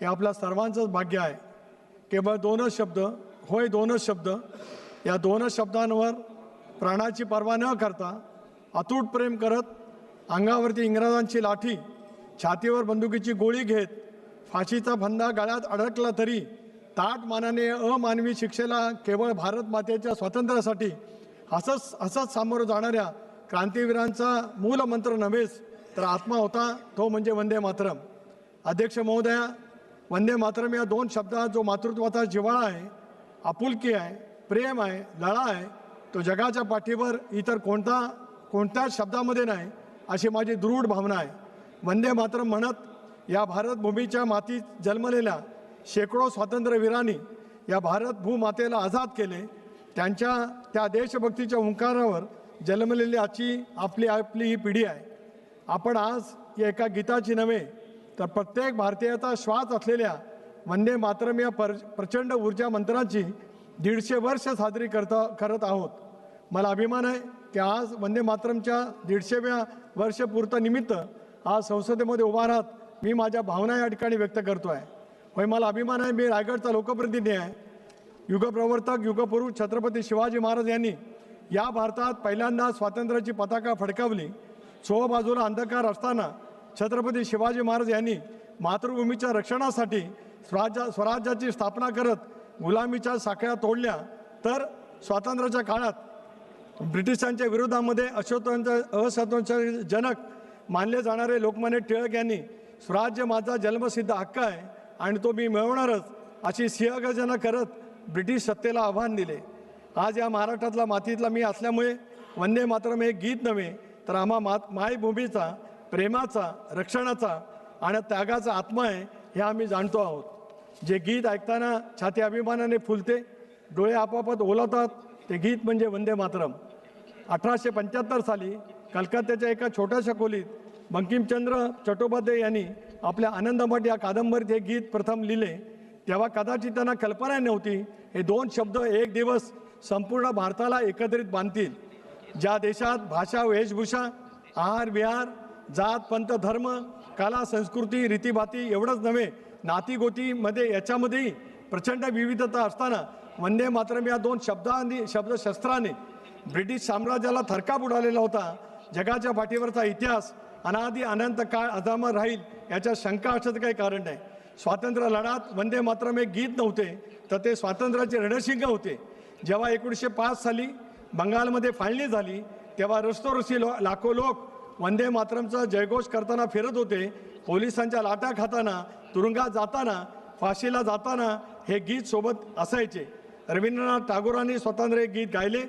हे आपल्या सर्वांचंच भाग्य आहे. केवळ दोनच शब्द होय दोनच शब्द. या दोनच शब्दांवर प्राणाची पर्वा न करता अतूट प्रेम करत अंगावरती इंग्रजांची लाठी छातीवर बंदुकीची गोळी घेत फाशीचा फंदा गळ्यात अडकला तरी ताट मानाने अमानवी शिक्षेला केवळ भारत मातेच्या स्वातंत्र्यासाठी असंच असंच सामोरं जाणाऱ्या क्रांतीवीरांचा मूल मंत्र नव्हेच तर आत्मा होता तो म्हणजे वंदे मातरम. अध्यक्ष महोदया वंदे मातरम या दोन शब्दात जो मातृत्वाचा जिव्हाळा आहे आपुलकी आहे प्रेम आहे लळा आहे तो जगाच्या पाठीवर इतर कोणता कोणत्याच शब्दामध्ये नाही अशी माझी दृढ भावना आहे. वंदे मातरम म्हणत या भारतभूमीच्या मातीत जन्मलेल्या शेकडो स्वातंत्र्यवीरांनी या भारत भूमातेला आझाद केले. त्यांच्या त्या देशभक्तीच्या हुंकारावर जन्मलेली आजची आपली आपली ही पिढी आहे. आपण आज या एका गीताची नव्हे तर प्रत्येक भारतीयाचा श्वास असलेल्या वंदे मातरम या पर प्रचंड ऊर्जा मंत्राची दीडशे वर्ष साजरी करता करत आहोत. मला अभिमान आहे की आज वंदे मातरमच्या दीडशेव्या वर्षपूर्ता निमित्त आज संसदेमध्ये उभा राहत मी माझ्या भावना या ठिकाणी व्यक्त करतो आहे होय मला अभिमान आहे. मी रायगडचा लोकप्रतिनिधी आहे. युगप्रवर्तक युगपुरुष छत्रपती शिवाजी महाराज यांनी या भारतात पहिल्यांदा स्वातंत्र्याची पताका फडकावली. सो बाजूला अंधकार असताना छत्रपती शिवाजी महाराज यांनी मातृभूमीच्या रक्षणासाठी स्वराज्या स्वराज्याची स्थापना करत गुलामीच्या साखळ्या तोडल्या. तर स्वातंत्र्याच्या काळात ब्रिटिशांच्या विरोधामध्ये अशोतांच्या असंतोषजनक मानले जाणारे लोकमान्य टिळक यांनी स्वराज्य माझा जन्मसिद्ध हक्क आहे आणि तो मी मिळवणारच अशी सिंहगर्जना करत ब्रिटिश सत्तेला आव्हान दिले. आज या महाराष्ट्रातला मातीतला मी असल्यामुळे वंदे मातरम हे गीत नव्हे तर आम्हा मात मायभूमीचा प्रेमाचा रक्षणाचा आणि त्यागाचा आत्मा आहे हे आम्ही जाणतो आहोत. जे गीत ऐकताना छाती अभिमानाने फुलते डोळे आपोआपत ओलावतात ते गीत म्हणजे वंदे मातरम. अठराशे पंच्याहत्तर साली कलकत्त्याच्या एका छोट्याशा खोलीत बंकिमचंद्र चट्टोपाध्याय यांनी आपल्या आनंदमठ या कादंबरीत हे गीत प्रथम लिहिले. तेव्हा कदाचित त्यांना कल्पना नव्हती हे दोन शब्द एक दिवस संपूर्ण भारताला एकत्रित बांधतील. ज्या देशात भाषा वेशभूषा आहार विहार जात पंथ धर्म कला संस्कृती रीतीभाती एवढंच नव्हे. नातीगोतीमध्ये याच्यामध्येही प्रचंड विविधता असताना वंदे मातरम या दोन शब्दांनी शब्दशस्त्राने ब्रिटिश साम्राज्याला थरकाप उडालेला होता. जगाच्या पाठीवरचा इतिहास अनादी अनंत काळ अजामर राहील याच्या शंका असण्याचं काही कारण नाही. स्वातंत्र्य लढ्यात वंदे मातरम एक गीत नव्हते तर ते स्वातंत्र्याचे रणशिंग होते. जेव्हा एकोणीसशे पाच साली बंगालमध्ये फाळणी झाली तेव्हा रस्तोरस्ती लो लाखो लोक वंदे मातरमचा जयघोष करताना फिरत होते. पोलिसांच्या लाटा खाताना तुरुंगात जाताना फाशीला जाताना हे गीत सोबत असायचे. रवींद्रनाथ टागोरांनी स्वातंत्र्य गीत गायले.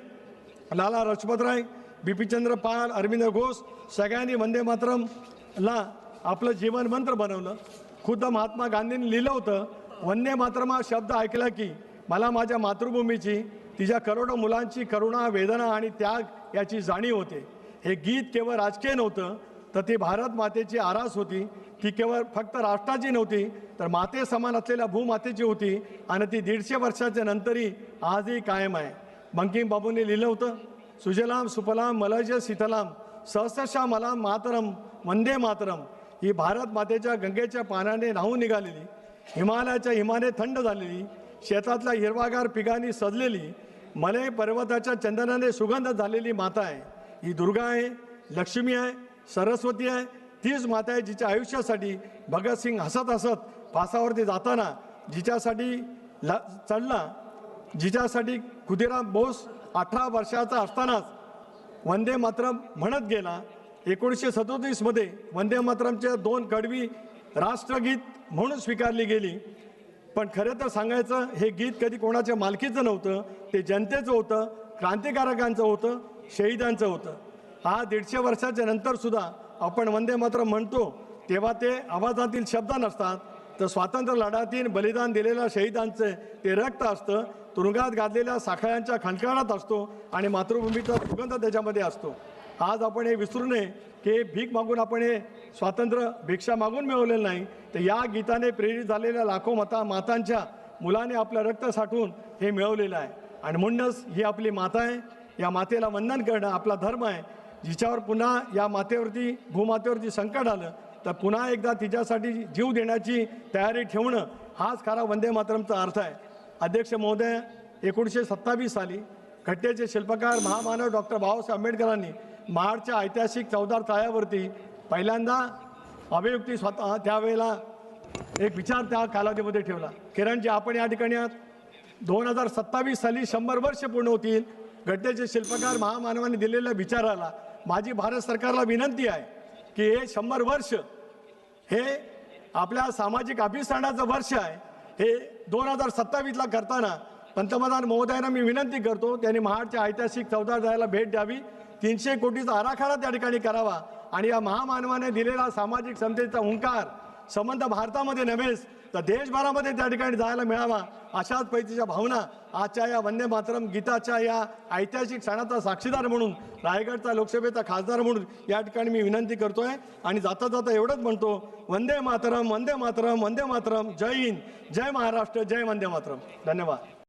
लाला लजपतराय बिपीचंद्र पाल अरविंद घोष सगळ्यांनी वंदे मातरमला आपलं जीवन मंत्र बनवलं. खुद्द महात्मा गांधींनी लिहिलं होतं वंदे मातरम हा शब्द ऐकला की मला माझ्या मातृभूमीची तिच्या करोडो मुलांची करुणा वेदना आणि त्याग याची जाणीव होते. हे गीत केवळ राजकीय नव्हतं तर ती भारत मातेची आरास होती. ती केवळ फक्त राष्ट्राची नव्हती तर माते समान असलेल्या भूमातेची होती आणि ती दीडशे वर्षाच्या नंतरही आजही कायम आहे. बंकिम बाबूंनी लिहिलं होतं सुजलाम सुफलाम मलज शीतलाम सहस्रशा मला मातरम वंदे मातरम ही भारत मातेच्या गंगेच्या पाण्याने न्हावून निघालेली. हिमालयाच्या हिमाने थंड झालेली शेतातल्या हिरवागार पिकांनी सजलेली मलय पर्वताच्या चंदनाने सुगंध झालेली माता आहे. ही दुर्गा आहे लक्ष्मी आहे सरस्वती आहे. तीच माता आहे जिच्या आयुष्यासाठी भगतसिंग हसत हसत फासावरती जाताना जिच्यासाठी ल चढला जिच्यासाठी खुदिराम बोस अठरा वर्षाचा असतानाच वंदे मातरम म्हणत गेला. एकोणीसशे सदोतीसमध्ये वंदे मातरमच्या दोन कडवी राष्ट्रगीत म्हणून स्वीकारली गेली. पण खरं तर सांगायचं हे गीत कधी कोणाच्या मालकीचं नव्हतं ते जनतेचं होतं क्रांतिकारकांचं होतं. शहीदांचं होतं. हा दीडशे वर्षाच्या नंतरसुद्धा आपण वंदे मात्र म्हणतो तेव्हा ते आवाजातील शब्द नसतात. तर स्वातंत्र्य लढ्यातील बलिदान दिलेल्या शहीदांचे ते रक्त असतं तुरुंगात गाजलेल्या साखळ्यांच्या खणखणात असतो आणि मातृभूमीचा सुगंध त्याच्यामध्ये असतो. आज आपण हे विसरू नये की भीक मागून आपण हे स्वातंत्र्य भिक्षा मागून मिळवलेलं नाही. तर या गीताने प्रेरित झालेल्या लाखो मता मातांच्या मुलाने आपलं रक्त साठवून हे मिळवलेलं आहे. आणि म्हणूनच ही आपली माता आहे. या मातेला वंदन करणं आपला धर्म आहे. जिच्यावर पुन्हा या मातेवरती भूमातेवरती संकट आलं तर पुन्हा एकदा तिच्यासाठी जीव देण्याची तयारी ठेवणं हाच खरा वंदे मातरमचा अर्थ आहे. अध्यक्ष महोदय एकोणीसशे सत्तावीस साली घटनेचे शिल्पकार महामानव डॉक्टर बाबासाहेब आंबेडकरांनी महाडच्या ऐतिहासिक चौदार तळ्यावरती पहिल्यांदा अभियुक्ती स्वतः त्यावेळेला एक विचार त्या कालावधीमध्ये ठेवला. किरणजी आपण या ठिकाणी आहात. दोन हजार सत्तावीस साली शंभर वर्ष पूर्ण होतील. घटनेचे शिल्पकार महामानवाने दिलेल्या विचाराला माझी भारत सरकारला विनंती आहे की हे शंभर वर्ष हे आपल्या सामाजिक अभिसरणाचं वर्ष आहे. हे दोन हजार सत्तावीसला करताना पंतप्रधान महोदयांना मी विनंती करतो त्यांनी महाडच्या ऐतिहासिक चौदा जायला भेट द्यावी. तीनशे कोटीचा आराखडा त्या ठिकाणी करावा आणि या महामानवाने दिलेला सामाजिक समतेचा हुंकार संबंध भारतामध्ये नव्हेच तर देशभरामध्ये त्या ठिकाणी जायला मिळावा अशाच पैकीच्या भावना आजच्या या वंदे मातरम गीताच्या या ऐतिहासिक क्षणाचा साक्षीदार म्हणून रायगडचा लोकसभेचा खासदार म्हणून या ठिकाणी मी विनंती करतोय. आणि जाता जाता एवढंच म्हणतो वंदे मातरम वंदे मातरम वंदे मातरम जय हिंद जय महाराष्ट्र जय वंदे मातरम. धन्यवाद.